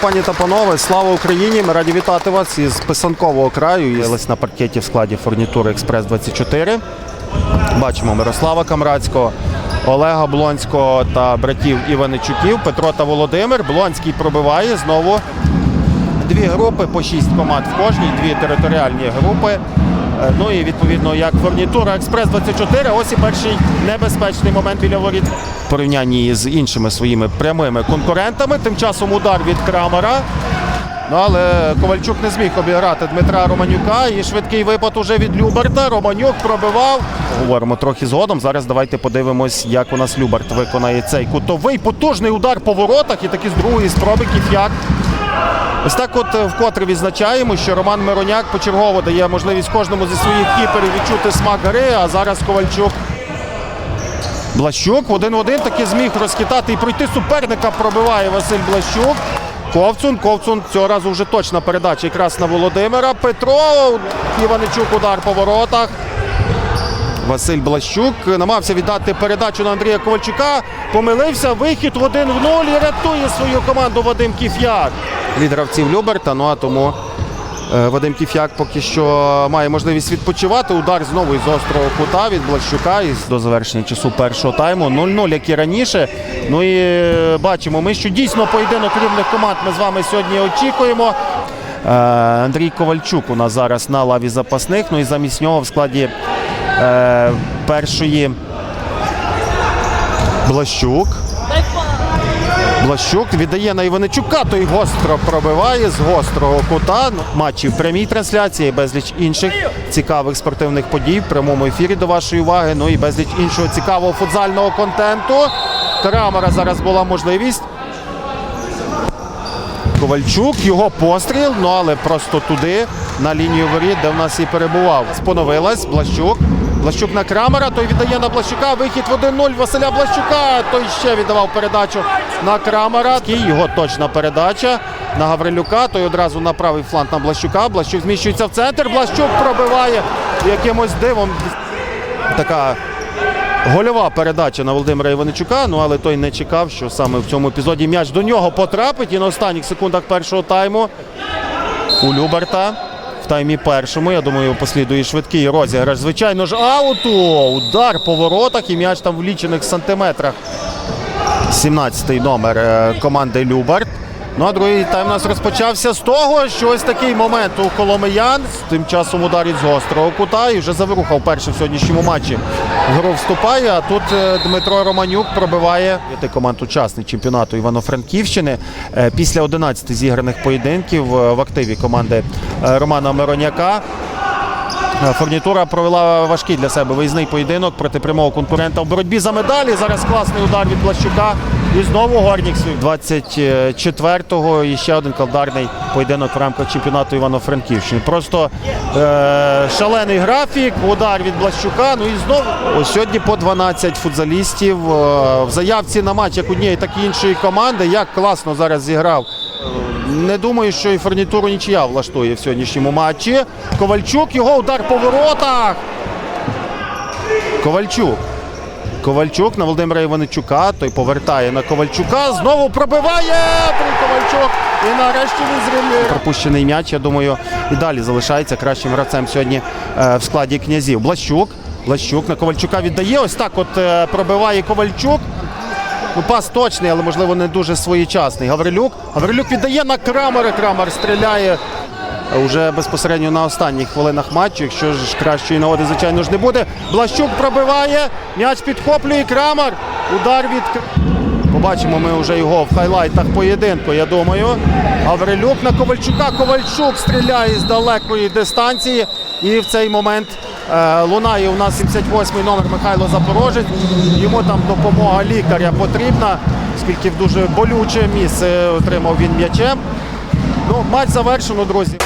пані та панове, слава Україні! Ми раді вітати вас із писанкового краю. Єлись на паркеті в складі фурнітури Експрес 24. Бачимо Мирослава Камрадського, Олега Блонського та братів Іваничуків, Петро та Володимир. Блонський пробиває знову дві групи по шість команд в кожній, дві територіальні групи. Е, Ну і відповідно як фурнітура Експрес 24. Ось і перший небезпечний момент біля воріт в порівнянні з іншими своїми прямими конкурентами. Тим часом удар від Крамера. Ну, але Ковальчук не зміг обіграти Дмитра Романюка. І швидкий випад уже від Люберта. Романюк пробивав. Говоримо трохи згодом. Зараз давайте подивимось, як у нас Люберт виконає цей кутовий потужний удар по воротах. І таки з другої спроби Кіф'як Ось так от е, вкотре відзначаємо, що Роман Мироняк почергово дає можливість кожному зі своїх кіперів відчути смак гри, а зараз Ковальчук. Блащук один в один таки зміг розхитати і пройти суперника. Пробиває Василь Блащук. Ковцун. Ковцун цього разу вже точна передача якраз на Володимира. Петро. Іваничук удар по воротах. Василь Блащук намагався віддати передачу на Андрія Ковальчука. Помилився. Вихід в один в нуль і рятує свою команду Вадим Кіф'як. Від гравців Люберта. Ну а тому е, Вадим Кіф'як поки що має можливість відпочивати. Удар знову із острого кута від Блащука із до завершення часу першого тайму. 0-0, як і раніше. Ну і е, бачимо, ми що дійсно поєдинок рівних команд ми з вами сьогодні очікуємо. Е, Андрій Ковальчук у нас зараз на лаві запасних. Ну і замість нього в складі першої Блащук. Блащук віддає на Іваничука, той гостро пробиває з гострого кута. Ну, Матчі в прямій трансляції, безліч інших цікавих спортивних подій в прямому ефірі до вашої уваги. Ну і безліч іншого цікавого футзального контенту. Крамера зараз була можливість. Ковальчук, його постріл, ну але просто туди, на лінію воріт, де в нас і перебував. Споновилась Блащук. Блащук на Крамера, той віддає на Блащука. Вихід в 1-0 Василя Блащука. Той ще віддавав передачу на Крамера. І Його точна передача на Гаврилюка. Той одразу на правий фланг на Блащука. Блащук зміщується в центр. Блащук пробиває якимось дивом. Така Гольова передача на Володимира Іваничука, ну але той не чекав, що саме в цьому епізоді м'яч до нього потрапить. І на останніх секундах першого тайму у Люберта в таймі першому. Я думаю, послідує швидкий розіграш. Звичайно ж, ауту. Удар по воротах і м'яч там в лічених сантиметрах. 17-й номер е, команди Люберт. Ну а другий тайм у нас розпочався з того, що ось такий момент у Коломиян. Тим часом ударить з гострого кута і вже завирухав перший в сьогоднішньому матчі. В гру вступає. А тут е, Дмитро Романюк пробиває п'яти команд учасник чемпіонату Івано-Франківщини. Е, Після 11 зіграних поєдинків е, в активі команди Романа Мироняка. Е, Фурнітура провела важкий для себе виїзний поєдинок проти прямого конкурента в боротьбі за медалі. Зараз класний удар від Блащука. І знову Горнік 24-го і ще один календарний поєдинок в рамках чемпіонату Івано-Франківщини. Просто е- шалений графік, удар від Блащука. Ну і знову Ось сьогодні по 12 футзалістів е- в заявці на матч як однієї, так і іншої команди. Як класно зараз зіграв не думаю, що і фурнітуру нічия влаштує в сьогоднішньому матчі. Ковальчук, його удар по воротах. Ковальчук. Ковальчук на Володимира Іваничука. Той повертає на Ковальчука. Знову пробиває Ковальчук. І нарешті він зрівнює. Пропущений м'яч, я думаю, і далі залишається кращим гравцем сьогодні е, в складі князів. Блащук. Блащук на Ковальчука віддає. Ось так от е, пробиває Ковальчук. Ну, пас точний, але можливо не дуже своєчасний. Гаврилюк. Гаврилюк віддає на Крамера. Крамер стріляє вже безпосередньо на останніх хвилинах матчу. Якщо ж кращої нагоди, звичайно ж не буде. Блащук пробиває. М'яч підхоплює Крамер. Удар від Побачимо ми вже його в хайлайтах поєдинку, я думаю. Гаврилюк на Ковальчука. Ковальчук стріляє з далекої дистанції. І в цей момент е, лунає у нас 78-й номер Михайло Запорожець. Йому там допомога лікаря потрібна, оскільки в дуже болюче місце отримав він м'ячем. Ну, матч завершено, друзі.